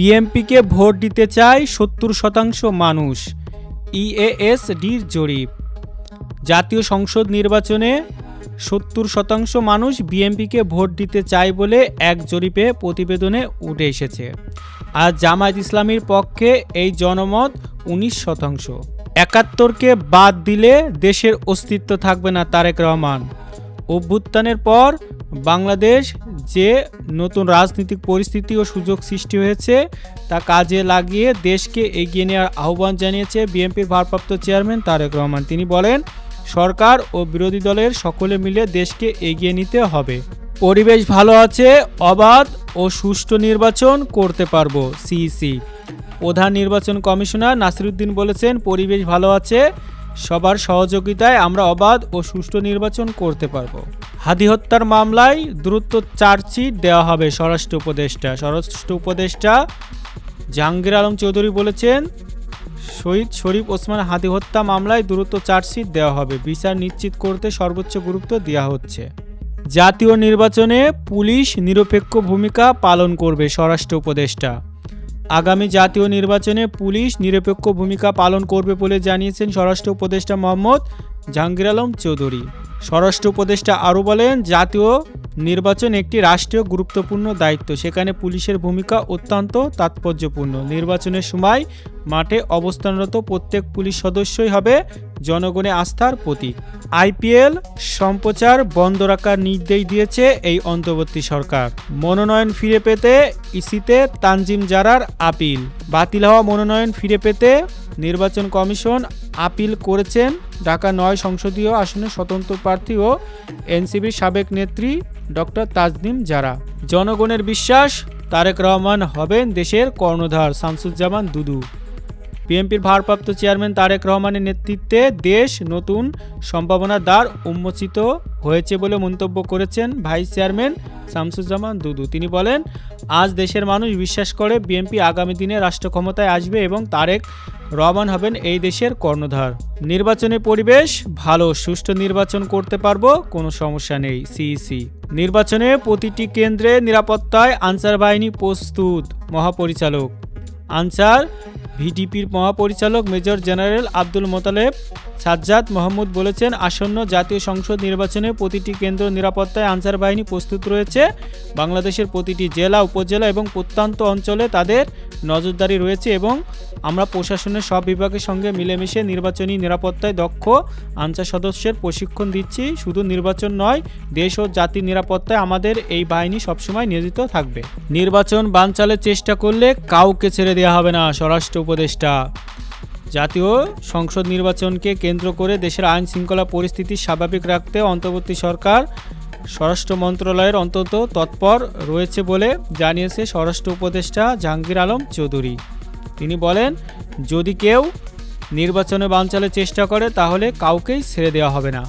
বিএমপিকে vote দিতে চায় সত্তর শতাংশ মানুষ। ইএএসডির জরিপ। জাতীয় সংসদ নির্বাচনে সত্তর শতাংশ মানুষ বিএমপিকে ভোট দিতে চায় বলে এক জরিপে প্রতিবেদনে উঠে এসেছে। আর জামায়াত ইসলামীর পক্ষে এই জনমত উনিশ শতাংশ। একাত্তরকে বাদ দিলে দেশের অস্তিত্ব থাকবে না তারেক রহমান। অভ্যুত্থানের পর বাংলাদেশ যে নতুন রাজনৈতিক পরিস্থিতি ও সুযোগ সৃষ্টি হয়েছে, তা কাজে লাগিয়ে দেশকে এগিয়ে নেওয়ার আহ্বান জানিয়েছে বিএনপির ভারপ্রাপ্ত চেয়ারম্যান তারেক রহমান। তিনি বলেন, সরকার ও বিরোধী দলের সকলে মিলে দেশকে এগিয়ে নিতে হবে। পরিবেশ ভালো আছে, অবাধ ও সুষ্ঠু নির্বাচন করতে পারব, সিইসি। প্রধান নির্বাচন কমিশনার নাসিরুদ্দিন বলেছেন, পরিবেশ ভালো আছে, সবার সহযোগিতায় আমরা অবাধ ও সুষ্ঠু নির্বাচন করতে পারব। হাদি হত্যার মামলায় দ্রুত চার্জশিট দেওয়া হবে স্বরাষ্ট্র উপদেষ্টা। স্বরাষ্ট্র উপদেষ্টা জাহাঙ্গীর আলম চৌধুরী বলেছেন, শহীদ শরীফ ওসমান হাদি হত্যা মামলায় দ্রুত চার্জশিট দেওয়া হবে। বিচার নিশ্চিত করতে সর্বোচ্চ গুরুত্ব দেওয়া হচ্ছে। জাতীয় নির্বাচনে পুলিশ নিরপেক্ষ ভূমিকা পালন করবে স্বরাষ্ট্র উপদেষ্টা। আগামী জাতীয় নির্বাচনে পুলিশ নিরপেক্ষ ভূমিকা পালন করবে বলে জানিয়েছেন স্বরাষ্ট্র উপদেষ্টা মোহাম্মদ জাহাঙ্গীর আলম চৌধুরী। স্বরাষ্ট্র উপদেষ্টা আরও বলেন, জাতীয় নির্বাচন একটি রাষ্ট্রীয় গুরুত্বপূর্ণ দায়িত্ব। সেখানে পুলিশের ভূমিকা অত্যন্ত তাৎপর্যপূর্ণ। নির্বাচনের সময় মাঠে অবস্থানরত প্রত্যেক পুলিশ সদস্যই হবে জনগণের আস্থার প্রতীক। আইপিএল সম্প্রচার বন্ধ রাখার নির্দেশ দিয়েছে এই অন্তর্বর্তী সরকার। মনোনয়ন ফিরে পেতে ইসিতে তানজিম জারার আপিল। বাতিল হওয়া মনোনয়ন ফিরে পেতে নির্বাচন কমিশন আপিল করেছেন ঢাকা নয় সংসদীয় আসনে স্বতন্ত্র প্রার্থী ও এনসিবির সাবেক নেত্রী ডক্টর তাজনিম জারা। জনগণের বিশ্বাস, তারেক রহমান হবেন দেশের কর্ণধার শামসুজ্জামান দুদু। বিএনপির ভারপ্রাপ্ত চেয়ারম্যান তারেক রহমানের নেতৃত্বে দেশ নতুন সম্ভাবনার দ্বার উন্মোচিত হয়েছে বলে মন্তব্য করেছেন ভাইস চেয়ারম্যান শামসুজ্জামান দুদু। তিনি বলেন, আজ দেশের মানুষ বিশ্বাস করে বিএনপি আগামী দিনে রাষ্ট্র ক্ষমতায় আসবে এবং তারেক রহমান হবেন এই দেশের কর্ণধার। নির্বাচনের পরিবেশ ভালো, সুষ্ঠু নির্বাচন করতে পারব, কোনো সমস্যা নেই। সিইসি। নির্বাচনে প্রতিটি কেন্দ্রে নিরাপত্তায় আনসার বাহিনী প্রস্তুত। মহাপরিচালক। আনসার ভিডিপির মহাপরিচালক মেজর জেনারেল আব্দুল মোতালেব সাজ্জাদ মোহাম্মদ বলেছেন, আসন্ন জাতীয় সংসদ নির্বাচনে প্রতিটি কেন্দ্র নিরাপত্তায় আনসার বাহিনী প্রস্তুত রয়েছে। বাংলাদেশের প্রতিটি জেলা, উপজেলা এবং প্রত্যন্ত অঞ্চলে তাদের নজরদারি রয়েছে এবং আমরা প্রশাসনের সব বিভাগের সঙ্গে মিলেমিশে নির্বাচনী নিরাপত্তায় দক্ষ আনসার সদস্যের প্রশিক্ষণ দিচ্ছি। শুধু নির্বাচন নয়, দেশ ও জাতির নিরাপত্তায় আমাদের এই বাহিনী সবসময় নিয়োজিত থাকবে। নির্বাচন বানচালের চেষ্টা করলে কাউকে ছেড়ে দেওয়া হবে না, স্বরাষ্ট্র উপদেষ্টা। জাতীয় সংসদ নির্বাচনকে কেন্দ্র করে দেশের আইন শৃঙ্খলা পরিস্থিতি স্বাভাবিক রাখতে অন্তর্বর্তী সরকার স্বরাষ্ট্র মন্ত্রণালয়ের অন্তত তৎপর রয়েছে বলে জানিয়েছে স্বরাষ্ট্র উপদেষ্টা জাহাঙ্গীর আলম চৌধুরী। তিনি বলেন, যদি কেউ নির্বাচনে বানচালের চেষ্টা করে, তাহলে কাউকেই ছেড়ে দেওয়া হবে না।